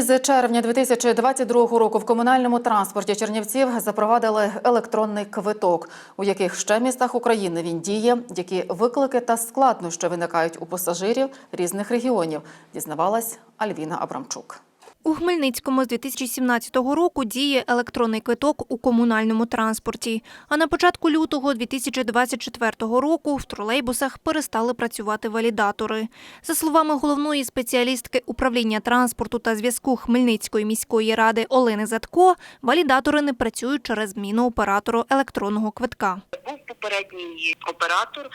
Із червня 2022 року в комунальному транспорті Чернівців запровадили електронний квиток, у яких ще містах України він діє, які виклики та складнощі виникають у пасажирів різних регіонів, дізнавалась Альвіна Абрамчук. У Хмельницькому з 2017 року діє електронний квиток у комунальному транспорті. А на початку лютого 2024 року в тролейбусах перестали працювати валідатори. За словами головної спеціалістки управління транспорту та зв'язку Хмельницької міської ради Олени Затко, валідатори не працюють через зміну оператору електронного квитка. Був попередній оператор,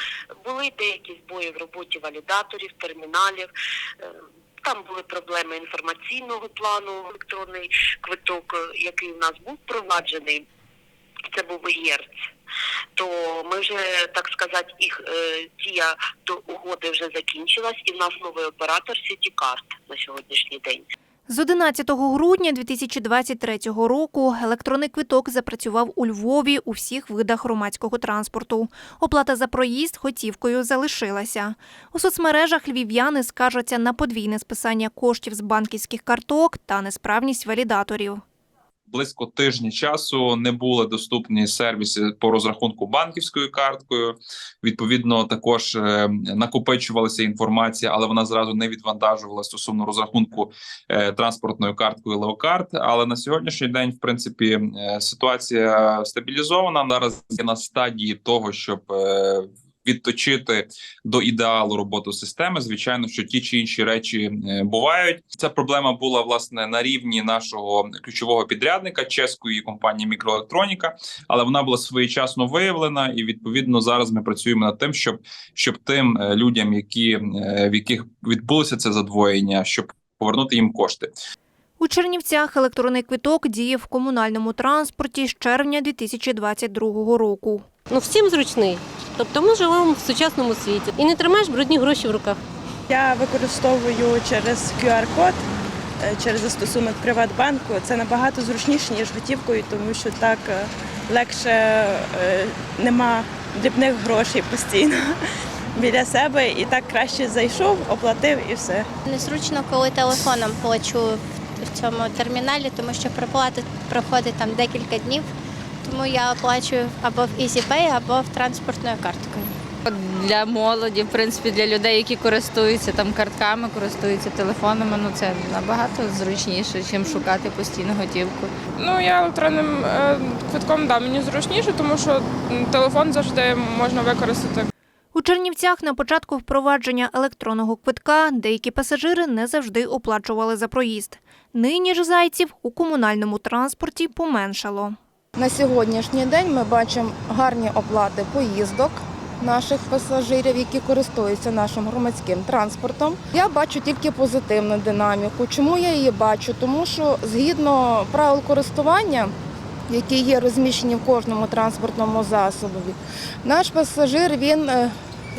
були деякі збої в роботі валідаторів, терміналів. Там були проблеми інформаційного плану, електронний квиток, е, який у нас був впроваджений, це був ЄРЦ. То ми вже так сказати, їх е, дія до угоди вже закінчилась, і в нас новий оператор Сітікарт на сьогоднішній день. З 11 грудня 2023 року електронний квиток запрацював у Львові у всіх видах громадського транспорту. Оплата за проїзд готівкою залишилася. У соцмережах львів'яни скаржаться на подвійне списання коштів з банківських карток та несправність валідаторів. Близько тижня часу не були доступні сервіси по розрахунку банківською карткою. Відповідно, також е, накопичувалася інформація, але вона зразу не відвантажувала стосовно розрахунку е, транспортною карткою Леокарт. Але на сьогоднішній день, в принципі, е, ситуація стабілізована. Зараз є на стадії того, щоб Відточити до ідеалу роботу системи, звичайно, що ті чи інші речі е, бувають. Ця проблема була власне на рівні нашого ключового підрядника чеської компанії Мікроелектроніка, але вона була своєчасно виявлена, і відповідно зараз ми працюємо над тим, щоб щоб тим е, людям, які е, в яких відбулося це задвоєння, щоб повернути їм кошти. У Чернівцях електронний квиток діє в комунальному транспорті з червня 2022 року. Ну всім зручний. Тобто ми живемо в сучасному світі і не тримаєш брудні гроші в руках. Я використовую через QR-код, е, через застосунок Приватбанку. Це набагато зручніше, ніж готівкою, тому що так е, легше е, нема дрібних грошей постійно біля себе. І так краще зайшов, оплатив і все. Незручно, коли телефоном плачу в- в цьому терміналі, тому що проплата проходить там декілька днів. Тому я оплачую або в EasyPay, або в транспортною карткою. Для молоді, в принципі, для людей, які користуються там картками, користуються телефонами, ну це набагато зручніше, ніж шукати постійно готівку. Ну, я електронним е, квитком да, мені зручніше, тому що телефон завжди можна використати. У Чернівцях на початку впровадження електронного квитка деякі пасажири не завжди оплачували за проїзд. Нині ж зайців у комунальному транспорті поменшало. На сьогоднішній день ми бачимо гарні оплати поїздок наших пасажирів, які користуються нашим громадським транспортом. Я бачу тільки позитивну динаміку. Чому я її бачу? Тому що згідно правил користування, які є розміщені в кожному транспортному засобі, наш пасажир він. е,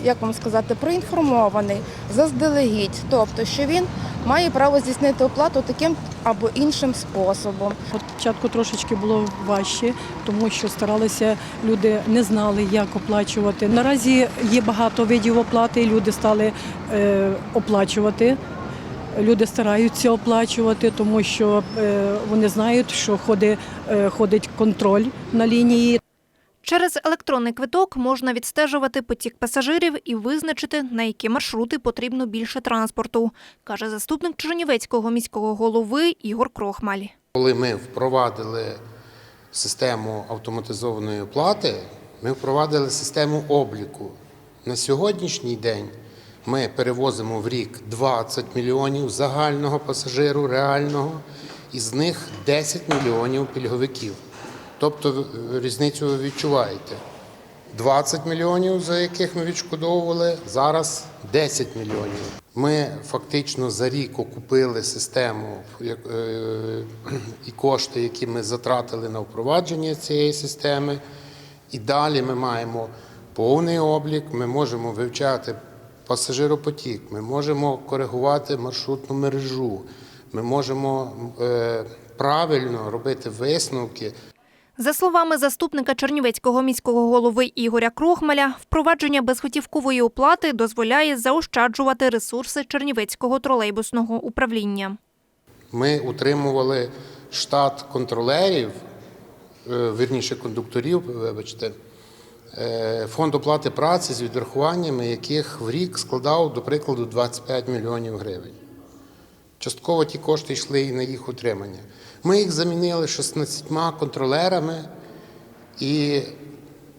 Як вам сказати, проінформований заздалегідь, тобто, що він має право здійснити оплату таким або іншим способом. Спочатку трошечки було важче, тому що старалися люди не знали, як оплачувати. Наразі є багато видів оплати, і люди стали е, оплачувати. Люди стараються оплачувати, тому що е, вони знають, що ходить, е, ходить контроль на лінії. Через електронний квиток можна відстежувати потік пасажирів і визначити, на які маршрути потрібно більше транспорту, каже заступник Чернівецького міського голови Ігор Крохмаль. Коли ми впровадили систему автоматизованої оплати, ми впровадили систему обліку. На сьогоднішній день ми перевозимо в рік 20 мільйонів загального пасажиру реального, із них 10 мільйонів пільговиків. Тобто різницю ви відчуваєте. 20 мільйонів, за яких ми відшкодовували, зараз 10 мільйонів. Ми фактично за рік окупили систему е, і кошти, які ми затратили на впровадження цієї системи. І далі ми маємо повний облік, ми можемо вивчати пасажиропотік, ми можемо коригувати маршрутну мережу, ми можемо е, правильно робити висновки. За словами заступника Чернівецького міського голови Ігоря Крохмаля, впровадження безготівкової оплати дозволяє заощаджувати ресурси Чернівецького тролейбусного управління. Ми утримували штат контролерів, е, вірніше кондукторів, вибачте, е, фонд оплати праці з відрахуваннями, яких в рік складав, до прикладу, 25 мільйонів гривень. Частково ті кошти йшли і на їх утримання. Ми їх замінили 16 контролерами, і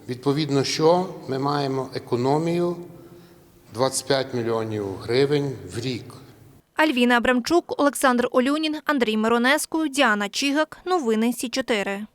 відповідно, що ми маємо економію 25 мільйонів гривень в рік. Альвіна Абрамчук, Олександр Олюнін, Андрій Миронеску, Діана Чігак. Новини Сі 4